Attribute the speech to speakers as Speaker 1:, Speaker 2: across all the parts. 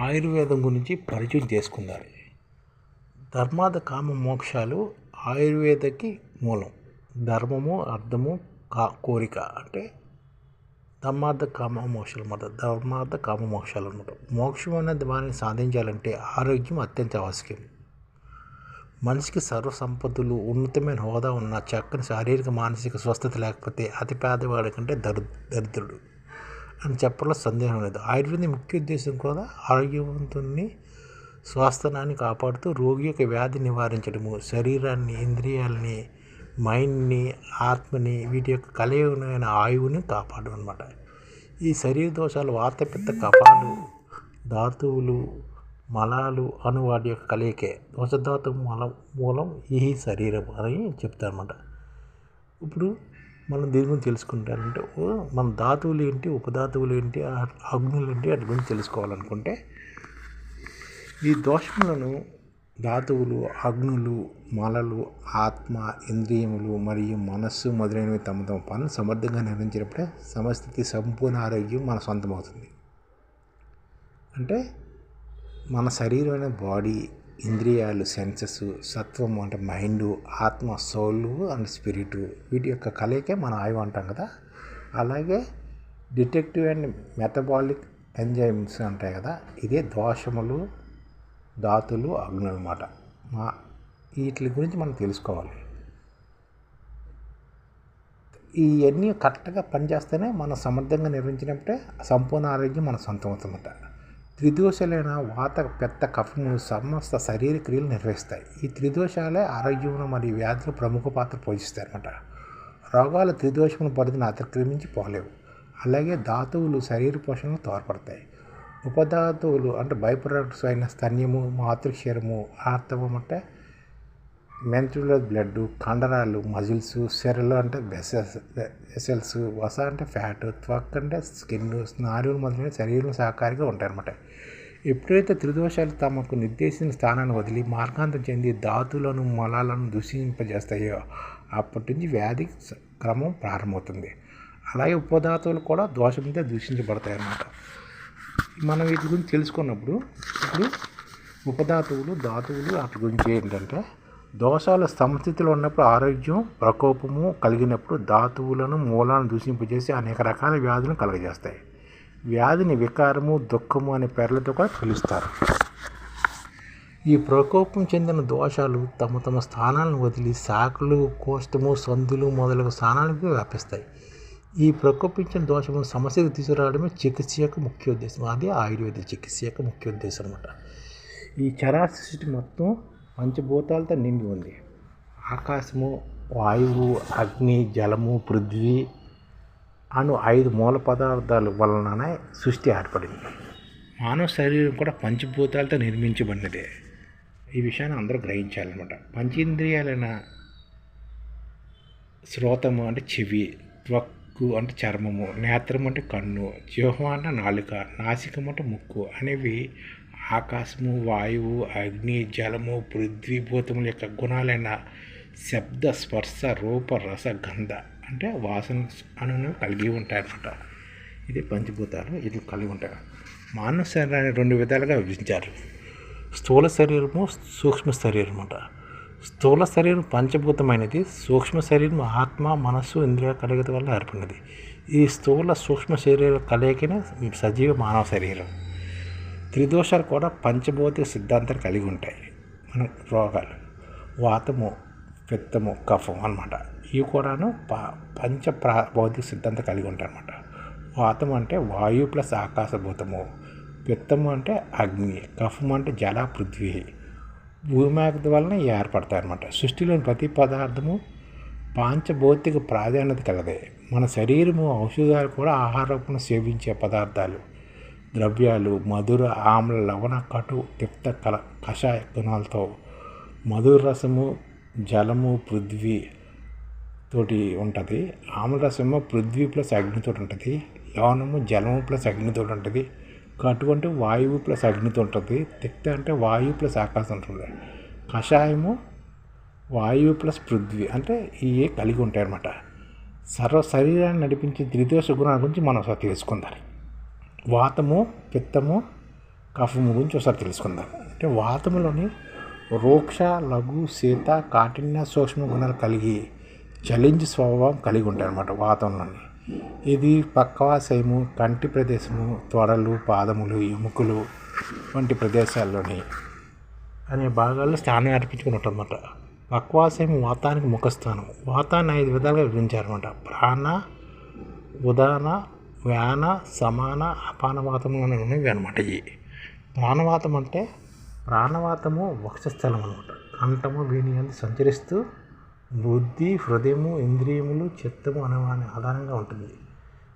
Speaker 1: ఆయుర్వేదం గురించి పరిచయం చేసుకున్నారు ధర్మార్థ కామ మోక్షాలు ఆయుర్వేదకి మూలం. ధర్మము అర్థము కా కోరిక అంటే ధర్మార్థ కామ మోక్షాలు అన్నమాట ధర్మార్థ కామ మోక్షాలు అన్నమాట మోక్షం అనేది వారిని సాధించాలంటే ఆరోగ్యం అత్యంత ఆవశ్యకం. మనిషికి సర్వ ఉన్నతమైన హోదా ఉన్న చక్కని శారీరక మానసిక స్వస్థత లేకపోతే అతి పేదవాడి కంటే దరి దరిద్రుడు. అని చెప్పడంలో సందేహం లేదు. ఆయుర్వేదం ముఖ్య ఉద్దేశం కూడా ఆరోగ్యవంతుని స్వాస్థనాన్ని కాపాడుతూ రోగి యొక్క వ్యాధి నివారించడము. శరీరాన్ని ఇంద్రియాలని మైండ్ని ఆత్మని వీటి యొక్క కలయమైన ఆయువుని కాపాడడం అనమాట ఈ శరీర దోషాలు వాతపిత్త పిత్త ధాతువులు మలాలు అను వాటి యొక్క కలయికే దోషధాతు మల మూలం ఈ శరీరం అని చెప్తారన్నమాట. ఇప్పుడు మనం దీని గురించి తెలుసుకుంటారంటే ఓ మన ధాతువులు ఏంటి ఉపధాతువులు ఏంటి అగ్నులు ఏంటి వాటి గురించి తెలుసుకోవాలనుకుంటే ఈ దోషములను ధాతువులు అగ్నులు మలలు ఆత్మ ఇంద్రియములు మరియు మనస్సు మొదలైనవి తమ తమ పనులు సమర్థంగా నిర్వహించినప్పుడే సమస్థితి సంపూర్ణ ఆరోగ్యం మన సొంతమవుతుంది. అంటే మన శరీరమైన బాడీ ఇంద్రియాలు సెన్సెస్ సత్వం అంటే మైండ్ ఆత్మ సోల్ అండ్ స్పిరిట్. వీటి యొక్క కలయికే మన ఆయువు అంటాం కదా. అలాగే డిటెక్టివ్ అండ్ మెటబాలిక్ ఎంజైమ్స్ ఉంటాయి కదా. ఇదే దోషములు ధాతులు అగ్నులు అనమాట మా వీటి గురించి మనం తెలుసుకోవాలి. ఇవన్నీ కరెక్ట్గా పనిచేస్తేనే మనం సమర్థంగా నిర్వహించినప్పుడే సంపూర్ణ ఆరోగ్యం మన సొంతం అవుతుందట. త్రిదోషాలైన వాత పెద్ద కఫము సమస్త శరీర క్రియలు నిర్వహిస్తాయి. ఈ త్రిదోషాలే ఆరోగ్యమును మరియు వ్యాధులు ప్రముఖ పాత్ర పోషిస్తాయి అన్నమాట రోగాలు త్రిదోషముల పరిధిని అతిక్రమించి పోలేవు. అలాగే ధాతువులు శరీర పోషణకు తోడ్పడతాయి. ఉపధాతువులు అంటే బై ప్రొడక్ట్స్ అయిన స్తన్యము మాతృక్షరము ఆర్తవం అంటే మెంతులో బ్లడ్ కండరాలు మజిల్స్ సెరలు అంటే వెసల్స్ వెసల్స్ వస అంటే ఫ్యాట్ త్వక్ అంటే స్కిన్ స్నాయువులు మొదలైన శరీరం సహకారిగా ఉంటాయన్నమాట. ఎప్పుడైతే త్రిదోషాలు తమకు నిర్దేశించిన స్థానాన్ని వదిలి మార్గాంతం చెంది ధాతులను మలాలను దూషింపజేస్తాయో అప్పటి నుంచి వ్యాధి క్రమం ప్రారంభమవుతుంది. అలాగే ఉపధాతువులు కూడా దోషంతో దూషించబడతాయి అన్నమాట మనం వీటి గురించి తెలుసుకున్నప్పుడు ఇప్పుడు ఉపధాతువులు ధాతువులు వాటి గురించి ఏంటంటే దోషాల సమస్థితిలో ఉన్నప్పుడు ఆరోగ్యం ప్రకోపము కలిగినప్పుడు ధాతువులను మూలాలను దూషింపజేసి అనేక రకాల వ్యాధులను కలుగజేస్తాయి. వ్యాధిని వికారము దుఃఖము అనే పేర్లతో కూడా పిలుస్తారు. ఈ ప్రకోపం చెందిన దోషాలు తమ తమ స్థానాలను వదిలి శాఖలు కోష్టము సందులు మొదలగు స్థానాలకు వ్యాపిస్తాయి. ఈ ప్రకోపించిన దోషము సమస్యకు తీసుకురావడమే చికిత్స యొక్క ముఖ్య ఉద్దేశం అది ఆయుర్వేద చికిత్స యొక్క ముఖ్య ఉద్దేశం అనమాట ఈ చరాసృష్టి మొత్తం పంచభూతాలతో నిండి ఉంది. ఆకాశము వాయువు అగ్ని జలము పృథ్వీ అను ఐదు మూల పదార్థాల వలననే సృష్టి ఏర్పడింది. మానవ శరీరం కూడా పంచభూతాలతో నిర్మించబడినదే. ఈ విషయాన్ని అందరూ గ్రహించాలన్నమాట. పంచేంద్రియాలైన శ్రోతము అంటే చెవి త్వక్కు అంటే చర్మము నేత్రం అంటే కన్ను జీహం అంటే నాలుక నాసికం అంటే ముక్కు అనేవి ఆకాశము వాయువు అగ్ని జలము పృథ్వీభూతముల యొక్క గుణాలైన శబ్ద స్పర్శ రూప రస గంధ అంటే వాసన అను కలిగి ఉంటాయన్నమాట. ఇది పంచభూతాలు ఇది కలిగి ఉంటాయి. మానవ శరీరాన్ని రెండు విధాలుగా విభజించారు. స్థూల శరీరము సూక్ష్మ శరీరం అంట స్థూల శరీరం పంచభూతమైనది సూక్ష్మ శరీరం ఆత్మ మనస్సు ఇంద్రియ కలయిక వల్ల ఏర్పడినది. ఈ స్థూల సూక్ష్మ శరీర కలయికనే సజీవ మానవ శరీరం. త్రిదోషాలు కూడా పంచభౌతిక సిద్ధాంతాలు కలిగి ఉంటాయి. మన రోగాలు వాతము పిత్తము కఫం అనమాట ఇవి కూడాను ప పంచ ప్రా భౌతిక సిద్ధాంతం కలిగి ఉంటాయి అనమాట వాతం అంటే వాయు ప్లస్ ఆకాశభూతము. పిత్తము అంటే అగ్ని కఫం అంటే జల పృథ్వీ. భూమాగ్ని వలన ఏర్పడతాయి అనమాట సృష్టిలోని ప్రతి పదార్థము పాంచభౌతిక ప్రాధాన్యత కలదే. మన శరీరము ఔషధాలు కూడా ఆహారమును సేవించే పదార్థాలు. ద్రవ్యాలు మధుర ఆమ్ల లవణ కటు తిప్త కల కషాయ గుణాలతో మధుర రసము జలము పృథ్వీ తోటి ఉంటుంది. ఆమ్లరసము పృథ్వీ ప్లస్ అగ్నితో ఉంటుంది. లవణము జలము ప్లస్ అగ్నితో ఉంటుంది. కటు అంటే వాయువు ప్లస్ అగ్నితో ఉంటుంది. తిక్త అంటే వాయువు ప్లస్ ఆకాశం ఉంటుంది. కషాయము వాయువు ప్లస్ పృథ్వీ అంటే ఇవే కలిగి ఉంటాయి అన్నమాట సర్వ శరీరాన్ని నడిపించే త్రిదోష గుణాల గురించి మనం ఒకసారి తెలుసుకుందాం. వాతము పిత్తము కఫము గురించి ఒకసారి తెలుసుకుందాం. అంటే వాతములోని రోక్ష లఘు శీత కాఠిన్య సూక్ష్మ గుణాలు కలిగి చలించి స్వభావం కలిగి ఉంటాయి అన్నమాట వాతంలోని. ఇది పక్కవాసయము కంటి ప్రదేశము త్వరలు పాదములు ఎముకలు వంటి ప్రదేశాల్లోని అనే భాగాల్లో స్థానం అర్పించుకుని ఉంటుందన్నమాట పక్వాసయం వాతానికి ముఖస్థానం. వాతాన్ని ఐదు విధాలుగా విభజించారన్నమాట. ప్రాణ ఉదాహరణ వ్యాన సమాన అపానవాతము అని ఉన్నవి అనమాట ఇవి. ప్రాణవాతం అంటే ప్రాణవాతము వక్షస్థలం అనమాట కంఠము వీని అందు సంచరిస్తూ బుద్ధి హృదయము ఇంద్రియములు చిత్తము అనే ఆధారంగా ఉంటుంది.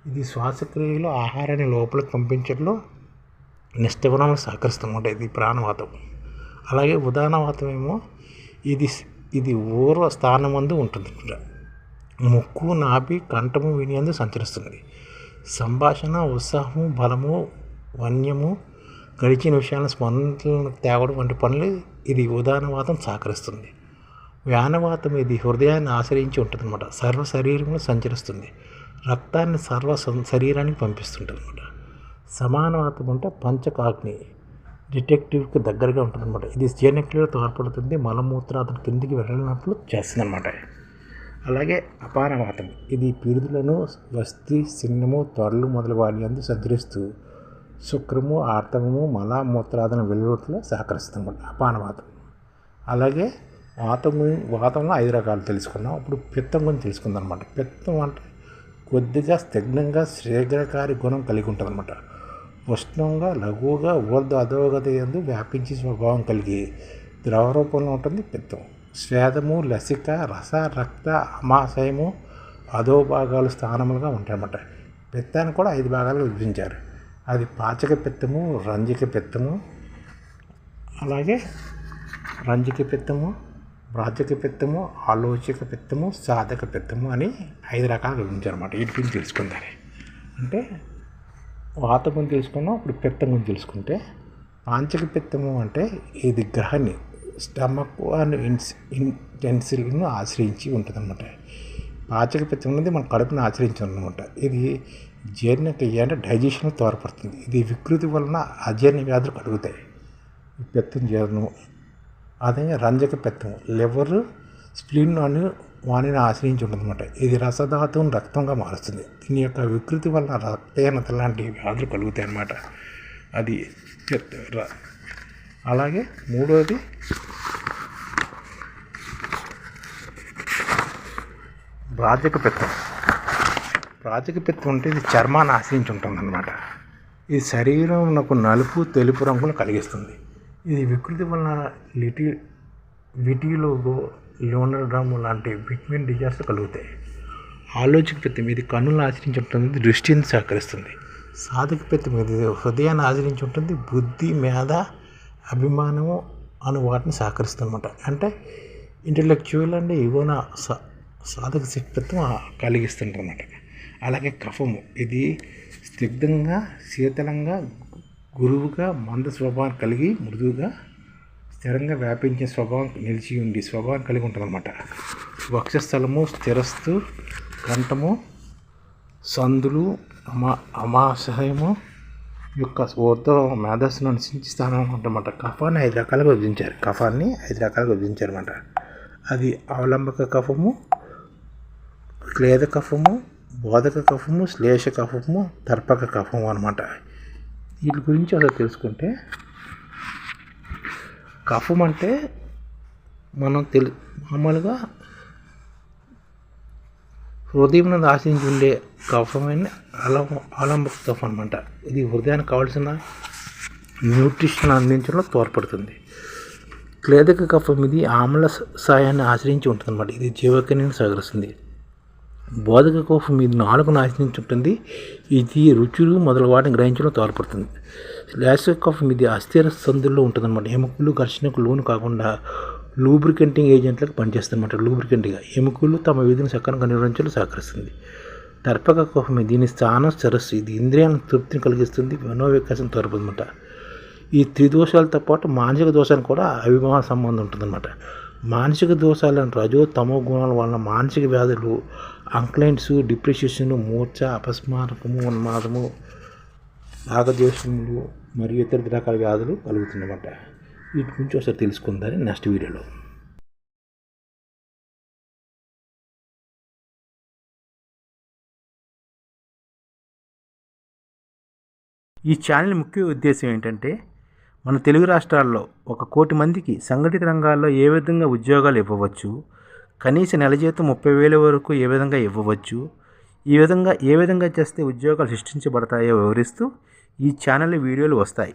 Speaker 1: ఇది శ్వాసక్రియలో ఆహారాన్ని లోపలికి పంపించడంలో నిష్టగుణాలు సహకరిస్తుందన్నమాట ఇది ప్రాణవాతం. అలాగే ఉదాహరణవాతం ఏమో ఇది ఇది ఊర్వ స్థానం ముందు ఉంటుంది. ముక్కు నాభి కంఠము వినియందు సంచరిస్తుంది. సంభాషణ ఉత్సాహము బలము వన్యము గడిచిన విషయాలను స్మరణలను తేవడం వంటి పనులు ఇది ఉదానవాతం సహకరిస్తుంది. వ్యానవాతం ఇది హృదయాన్ని ఆశ్రయించి ఉంటుంది అనమాట సర్వ శరీరంలో సంచరిస్తుంది. రక్తాన్ని సర్వ శరీరానికి పంపిస్తుంటుంది అనమాట సమానవాతం అంటే పంచకాగ్ని డిటెక్టివ్కి దగ్గరగా ఉంటుందన్నమాట. ఇది జీర్ణక్రియలో తోడ్పడుతుంది మలమూత్ర అతను కిందికి వెళ్ళినట్లు చేస్తుందన్నమాట. అలాగే అపానవాతం ఇది పిరుదులను వస్తి సిన్నము త్వరలు మొదలు అందు సంచరిస్తూ శుక్రము ఆర్తవము మల మూత్రాదన వెలువట్లో సహకరిస్తుంది అపానవాతం అలాగే వాతము వాతంలో ఐదు రకాలు తెలుసుకున్నాం ఇప్పుడు పిత్తం గురించి తెలుసుకుందాం అనమాట పిత్తం అంటే కొద్దిగా స్థిగ్నంగా శీఘ్రకారి గుణం కలిగి ఉంటుంది అనమాట ఉష్ణంగా లఘువుగా ఊర్ధ అధోగతి ఎందు వ్యాపించే స్వభావం కలిగి ద్రవ రూపంలో ఉంటుంది పిత్తం. శ్వేదము లసిక రస రక్త అమాశయము అధోభాగాలు స్థానములుగా ఉంటాయన్నమాట. పిత్తాన్ని కూడా ఐదు భాగాలుగా విభజించారు. అది పాచక పిత్తము రంజిక పిత్తము అలాగే రంజిక పిత్తము రాజక పిత్తము ఆలోచక పిత్తము సాధక పిత్తము అని ఐదు రకాలు విభజించారు అనమాట వీటి గురించి తెలుసుకుందాం అంటే వాత గురించి తెలుసుకున్నాం ఇప్పుడు పిత్తం గురించి తెలుసుకుంటే పాంచక పిత్తము అంటే ఇది గ్రహాన్ని స్టమక్ అండ్ ఇన్స్ ఇంటెన్సిల్ను ఆశ్రయించి ఉంటుంది అనమాట పాచక పిత్తం అనేది మన కడుపుని ఆశ్రయించి అనమాట ఇది జీర్ణక్రియ అంటే డైజెషన్ తోడ్పడుతుంది. ఇది వికృతి వలన అజీర్ణ వ్యాధులు కలుగుతాయి. పెత్తం జీర్ణం అదే రంజక పెత్తం లివర్ స్ప్లిన్ అని వాణిని ఆశ్రయించి ఉంటుందన్నమాట. ఇది రసధాతువును రక్తంగా మారుస్తుంది. దీని యొక్క వికృతి వలన రక్తహీనత లాంటి వ్యాధులు కలుగుతాయి అన్నమాట అది ర- అలాగే మూడోది. రాజక పిత్తం రాజక పిత్తం అంటే ఇది చర్మాన్ని ఆశ్రయించి ఉంటుందన్నమాట ఇది శరీరంకు నలుపు తెలుపు రంగును కలిగిస్తుంది. ఇది వికృతి వలన లిటి విటిలోగో లియోనోడ్రమ్ లాంటి విటమిన్ డిజార్స్ కలుగుతాయి. ఆలోచక పిత్తం ఇది కన్నులను ఆశ్రయించి ఉంటుంది దృష్టిని సహకరిస్తుంది సాధక పిత్తం ఇది హృదయాన్ని ఆశ్రయించి ఉంటుంది బుద్ధి మేధ అభిమానము అను వాటిని సహకరిస్తుందన్నమాట. అంటే ఇంటలెక్చువల్ అండ్ ఇగోన సా సాధక శక్తిత్వం కలిగిస్తుంటారన్నమాట అలాగే కఫము ఇది స్థిగ్ధంగా శీతలంగా గురువుగా మంద స్వభావం కలిగి మృదువుగా స్థిరంగా వ్యాపించే స్వభావం నిలిచి ఉండి స్వభావం కలిగి ఉంటుందన్నమాట. వక్షస్థలము స్థిరస్తు కంఠము సందులు అమా అమాశయము యొక్క ఓతో మేధస్సును అనుసరించి స్థానం కఫాన్ని ఐదు రకాలుగా విభజించారు. కఫాన్ని ఐదు రకాలుగా విభజించారు అనమాట అది అవలంబక కఫము క్లేద కఫము బోధక కఫము శ్లేష కఫము తర్పక కఫము అనమాట వీటి గురించి అసలు తెలుసుకుంటే కఫం అంటే మనం తెలు మామూలుగా హృదయం నుండి ఆశించి ఉండే కఫమైన అలం ఆలంబక కఫం అనమాట ఇది హృదయానికి కావాల్సిన న్యూట్రిషన్ అందించడంలో తోడ్పడుతుంది. క్లేదక కఫం ఇది ఆమ్ల సాయాన్ని ఆశ్రయించి ఉంటుంది అనమాట ఇది జీవకన్యను సహకరిస్తుంది బోధక కఫం ఇది నాలుగును ఆశ్రయించి ఉంటుంది ఇది రుచులు మొదలు వాటిని గ్రహించడం తోడ్పడుతుంది. శ్లేష కఫం ఇది అస్థిర సందుల్లో ఉంటుందన్నమాట. ఎముకలు ఘర్షణకు లోను కాకుండా లూబ్రికెంటింగ్ ఏజెంట్లకు పనిచేస్తుందన్నమాట లూబ్రికెంట్గా ఎముకలు తమ విధిని సక్రమంగా నిర్వహించడం సహకరిస్తుంది. తర్పక కఫం దీని స్థానం సరస్సు ఇది ఇంద్రియాలను తృప్తిని కలిగిస్తుంది మనోవికాసం తోడ్పడుతుందన్నమాట. ఈ త్రిదోషాలతో పాటు మానసిక దోషానికి కూడా అభిమాన సంబంధం ఉంటుందన్నమాట. మానసిక దోషాలను రజో తమో గుణాల వలన మానసిక వ్యాధులు అంక్లైంట్స్ డిప్రెషన్ మూర్ఛ అపస్మారకము ఉన్మాదము రాగద్వేషములు మరియు ఇతర రకాల వ్యాధులు కలుగుతున్నమాట వీటి గురించి ఒకసారి తెలుసుకుందని నెక్స్ట్ వీడియోలో.
Speaker 2: ఈ ఛానల్ ముఖ్య ఉద్దేశం ఏంటంటే మన తెలుగు రాష్ట్రాల్లో ఒక కోటి మందికి సంఘటిత రంగాల్లో ఏ విధంగా ఉద్యోగాలు ఇవ్వవచ్చు కనీస నెల జీతం ముప్పై వేల వరకు ఏ విధంగా ఇవ్వవచ్చు ఈ విధంగా ఏ విధంగా చేస్తే ఉద్యోగాలు సృష్టించబడతాయో వివరిస్తూ ఈ ఛానల్ వీడియోలు వస్తాయి.